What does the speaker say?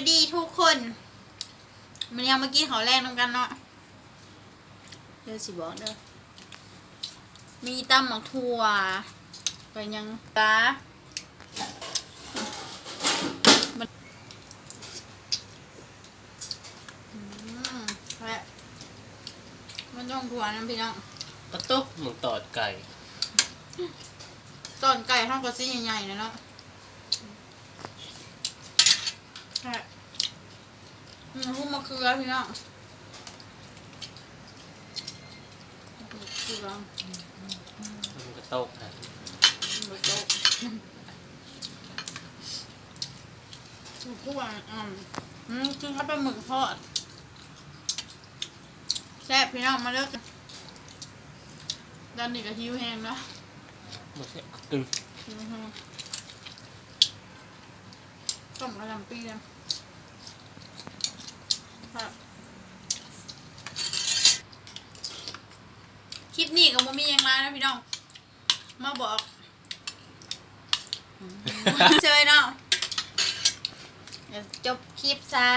ายดีทุกคนมันยังเมื่อกี้เขาวแรกน้ำกันเนาะเดี๋ยวสิบอกเด้อมีตำหมักถั่วไปยังตามันอืมแหละมันต้องถั่วนะพี่น้องกระตุกหมึงตอดไก่ตอนไก่ทอดกระซี่ใหญ่ๆนะเนาะ แค่มันหุ้มมะเขือพี่น้องเขือมันกระตุกนะมะโต๊ะถูกผู้วางอืมอืมคือเขาเป็นหมึกทอดแซ่บพี่น้องมาเลิกกันด้านนี้ก็หิวแห้งนะมันแค่กึ่งหิวแห้ง ต้มกระหล่ำปีนะครับคลิปนี้ก็บ่มีหยังไงนะพี่น้อง มาบอกเชยเนาะเดี๋ยวจบคลิปซะ